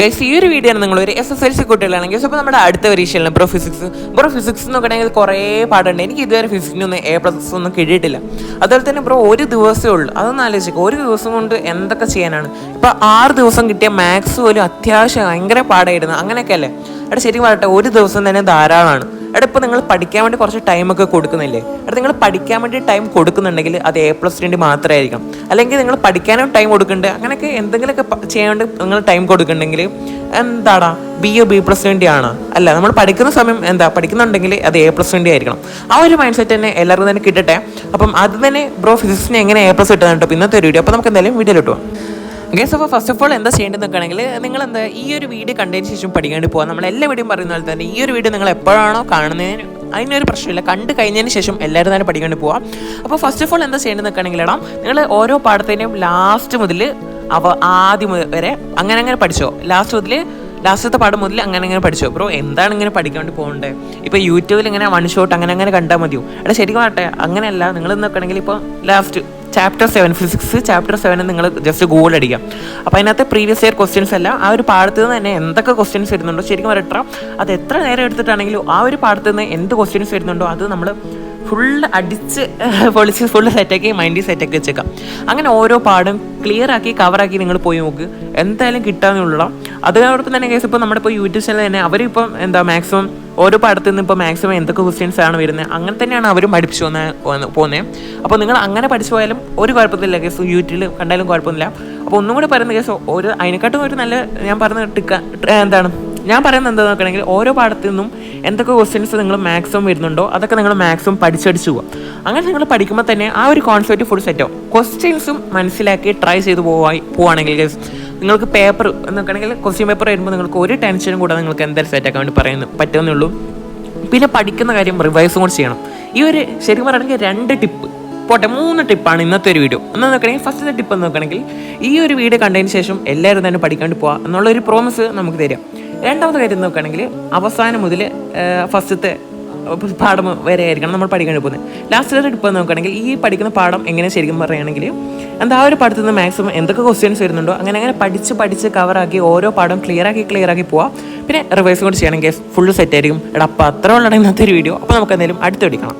Guys ഈ ഒരു video ആണ് നിങ്ങൾ ഒരു എസ് എസ് എൽ സി കുട്ടികളാണെങ്കിൽ അപ്പോൾ നമ്മുടെ അടുത്ത പരീക്ഷയിലാണ് പ്രോ ഫിസിക്സ് പ്രോ ഫിസിക്സ് നോക്കണമെങ്കിൽ കുറേ പാടുണ്ട്. എനിക്ക് ഇതുവരെ ഫിസിക്സിനൊന്നും എ പ്ലസ് ഒന്നും കിട്ടിയിട്ടില്ല. അതുപോലെ തന്നെ ബ്രോ ഒരു ദിവസമേ ഉള്ളൂ. അതൊന്ന് ആലോചിക്കുക ഒരു ദിവസം കൊണ്ട് എന്തൊക്കെ ചെയ്യാനാണ്? ഇപ്പോൾ ആറ് ദിവസം കിട്ടിയ മാത്സ് പോലും അത്യാവശ്യം ഭയങ്കര പാടായിരുന്നു. അങ്ങനെയൊക്കെ അല്ലേ? എടാ ശരിക്കും പറയട്ടെ ഒരു ദിവസം തന്നെ ധാരാളമാണ്. എടാ ഇപ്പോൾ നിങ്ങൾ പഠിക്കാൻ വേണ്ടി കുറച്ച് ടൈമൊക്കെ കൊടുക്കുന്നില്ലേ? എടാ നിങ്ങൾ പഠിക്കാൻ വേണ്ടി ടൈം കൊടുക്കുന്നുണ്ടെങ്കിൽ അത് എ പ്ലസ് വേണ്ടി മാത്രമായിരിക്കും. അല്ലെങ്കിൽ നിങ്ങൾ പഠിക്കാനും ടൈം കൊടുക്കുന്നുണ്ട്. അങ്ങനെയൊക്കെ എന്തെങ്കിലുമൊക്കെ ചെയ്യാണ്ട് നിങ്ങൾ ടൈം കൊടുക്കുന്നുണ്ടെങ്കിൽ എന്താടാ? ബി ഒ ബി പ്ലസ് വേണ്ടിയാണ്? അല്ല നമ്മൾ പഠിക്കുന്ന സമയം എന്താ? പഠിക്കുന്നുണ്ടെങ്കിൽ അത് എ പ്ലസ് വേണ്ടി ആയിരിക്കണം ആ ഒരു മൈൻഡ് സെറ്റ് തന്നെ എല്ലാവർക്കും തന്നെ കിട്ടട്ടെ. അപ്പം അത് തന്നെ ബ്രോ ഫിസിക്സിന് എങ്ങനെ എ പ്ലസ് കിട്ടുന്നുണ്ട് ഇന്നത്തെ ഒരു വീഡിയോ അപ്പോൾ നമുക്ക് എന്തായാലും വീഡിയോ കിട്ടുക guys so first of all എന്താ ചെയ്യേണ്ടത് നോക്കുകയാണെങ്കിൽ നിങ്ങൾ എന്താ ഈ ഒരു വീഡിയോ കണ്ടതിന് ശേഷം പഠിക്കാണ്ട് പോകാം നമ്മൾ എല്ലാ വീഡിയോയും പറയുന്ന പോലെ തന്നെ ഈ ഒരു വീഡിയോ നിങ്ങൾ എപ്പോഴാണോ കാണുന്നതിന് അതിനൊരു പ്രശ്നമില്ല. കണ്ട് കഴിഞ്ഞതിന് ശേഷം എല്ലാവരും തന്നെ പഠിക്കാണ്ട് പോവാം. അപ്പോൾ ഫസ്റ്റ് ഓഫ് ഓൾ എന്താ ചെയ്യേണ്ടത് നോക്കുകയാണെങ്കിൽ ഇടാം നിങ്ങൾ ഓരോ പാഠത്തിന്റെയും ലാസ്റ്റ് മുതൽ അവ ആദ്യം വരെ അങ്ങനെ അങ്ങനെ പഠിച്ചോ. ലാസ്റ്റ് മുതൽ ലാസ്റ്റത്തെ പാഠം മുതൽ അങ്ങനെ അങ്ങനെ പഠിച്ചോ. ബ്രോ എന്താണ് ഇങ്ങനെ പഠിക്കാണ്ട് പോകണ്ടേ? ഇപ്പോൾ യൂട്യൂബിൽ ഇങ്ങനെ വൺ ഷോട്ട് അങ്ങനെ അങ്ങനെ കണ്ടാൽ മതിയോ? എടാ ശരിക്കും ആട്ടെ അങ്ങനെയല്ല. നിങ്ങൾ നോക്കുകയാണെങ്കിൽ ഇപ്പോൾ last chapter seven physics chapter seven നിങ്ങൾ ജസ്റ്റ് ഗൂഗിൾ അടിക്കാം. അപ്പോൾ അതിനകത്ത് പ്രീവിയസ് ഇയർ ക്വസ്റ്റ്യൻസ് അല്ല ആ ഒരു പാഠത്തിൽ നിന്ന് തന്നെ എന്തൊക്കെ ക്വസ്റ്റ്യൻസ് വരുന്നുണ്ടോ? ശരിക്കും പറയട്ടെ അത് എത്ര നേരം എടുത്തിട്ടാണെങ്കിലും ആ ഒരു പാഠത്തിൽ നിന്ന് എന്ത് ക്വസ്റ്റ്യൻസ് വരുന്നുണ്ടോ അത് നമ്മൾ ഫുള്ള് അടിച്ച് പൊളിച്ച് ഫുള്ള് സെറ്റാക്കി മൈൻഡിൽ സെറ്റാക്കി വെച്ചേക്കാം. അങ്ങനെ ഓരോ പാടും ക്ലിയർ ആക്കി കവറാക്കി നിങ്ങൾ പോയി നോക്ക്. എന്തായാലും കിട്ടാമെന്നുള്ള അതിനോടൊപ്പം തന്നെ കേസ് ഇപ്പോൾ നമ്മുടെ ഇപ്പോൾ യൂട്യൂബ് ചാനൽ തന്നെ അവരിപ്പം എന്താ മാക്സിമം ഓരോ പാടത്തു നിന്ന് ഇപ്പോൾ മാക്സിമം എന്തൊക്കെ ക്വസ്റ്റ്യൻസ് ആണ് വരുന്നത് അങ്ങനെ തന്നെയാണ് അവരും പഠിപ്പിച്ചു വന്ന പോകുന്നത് അപ്പോൾ നിങ്ങൾ അങ്ങനെ പഠിച്ചു പോയാലും ഒരു കുഴപ്പമില്ല കേസ് യൂട്യൂബിൽ കണ്ടാലും കുഴപ്പമില്ല അപ്പോൾ ഒന്നും കൂടി പറയുന്ന കേസ് ഒരു അതിനെക്കാട്ടും ഒരു നല്ല ഞാൻ പറഞ്ഞ ടിക്ക എന്താണ്? ഞാൻ പറയുന്നത് എന്താ നോക്കണമെങ്കിൽ ഓരോ പാഠത്തിൽ നിന്നും എന്തൊക്കെ ക്വസ്റ്റ്യൻസ് നിങ്ങൾ മാക്സിമം വരുന്നുണ്ടോ അതൊക്കെ നിങ്ങൾ മാക്സിമം പഠിച്ചടിച്ചു പോകുക അങ്ങനെ നിങ്ങൾ പഠിക്കുമ്പോൾ തന്നെ ആ ഒരു കോൺസെപ്റ്റ് ഫുൾ സെറ്റ് ആവും. ക്വസ്റ്റ്യൻസും മനസ്സിലാക്കി ട്രൈ ചെയ്ത് പോവാ പോവുകയാണെങ്കിൽ നിങ്ങൾക്ക് പേപ്പർ നോക്കുകയാണെങ്കിൽ ക്വസ്റ്റ്യൻ പേപ്പർ വരുമ്പോൾ നിങ്ങൾക്ക് ഒരു ടെൻഷനും കൂടെ നിങ്ങൾക്ക് എന്തായാലും സെറ്റ് ആക്കാൻ വേണ്ടി പറയുന്നു പറ്റുമെന്നുള്ളൂ പിന്നെ പഠിക്കുന്ന കാര്യം റിവൈസും കൂടി ചെയ്യണം. ഈ ഒരു ശരിക്കും പറയുകയാണെങ്കിൽ രണ്ട് ടിപ്പ് പോട്ടെ മൂന്ന് ടിപ്പാണ് ഇന്നത്തെ ഒരു വീഡിയോ എന്ന് നോക്കണമെങ്കിൽ ഫസ്റ്റത്തെ ടിപ്പ് എന്ന് നോക്കുകയാണെങ്കിൽ ഈ ഒരു വീഡിയോ കണ്ടതിന് ശേഷം എല്ലാവരും തന്നെ പഠിക്കാണ്ട് പോവാ. എന്നുള്ളൊരു പ്രോമിസ് നമുക്ക് തരാം. രണ്ടാമത്തെ കാര്യം നോക്കുകയാണെങ്കിൽ അവസാനം മുതൽ ഫസ്റ്റത്തെ പാഠം വരെ ആയിരിക്കണം നമ്മൾ പഠിക്കാൻ പോകുന്നത്. ലാസ്റ്റ് ടിപ്പ് എന്ന് നോക്കുകയാണെങ്കിൽ ഈ പഠിക്കുന്ന പാഠം എങ്ങനെ ശരിക്കും പറയുകയാണെങ്കിൽ എന്താ ആ ഒരു പാഠത്തിൽ നിന്ന് മാക്സിമം എന്തൊക്കെ ക്വസ്റ്റ്യൻസ് വരുന്നുണ്ടോ അങ്ങനെ അങ്ങനെ പഠിച്ച് പഠിച്ച് കവറാക്കി ഓരോ പാഠം ക്ലിയർ ആക്കി ക്ലിയർ ആക്കി പോവാം. പിന്നെ റിവൈസ് കൂടി ചെയ്യണമെങ്കിൽ ഫുൾ സെറ്റ് ആയിരിക്കും. എടാ അപ്പോൾ അത്ര ഉള്ളതാണ് ഇന്നത്തെ ഒരു വീഡിയോ അപ്പോൾ നമുക്ക് അടുത്ത് പഠിക്കണം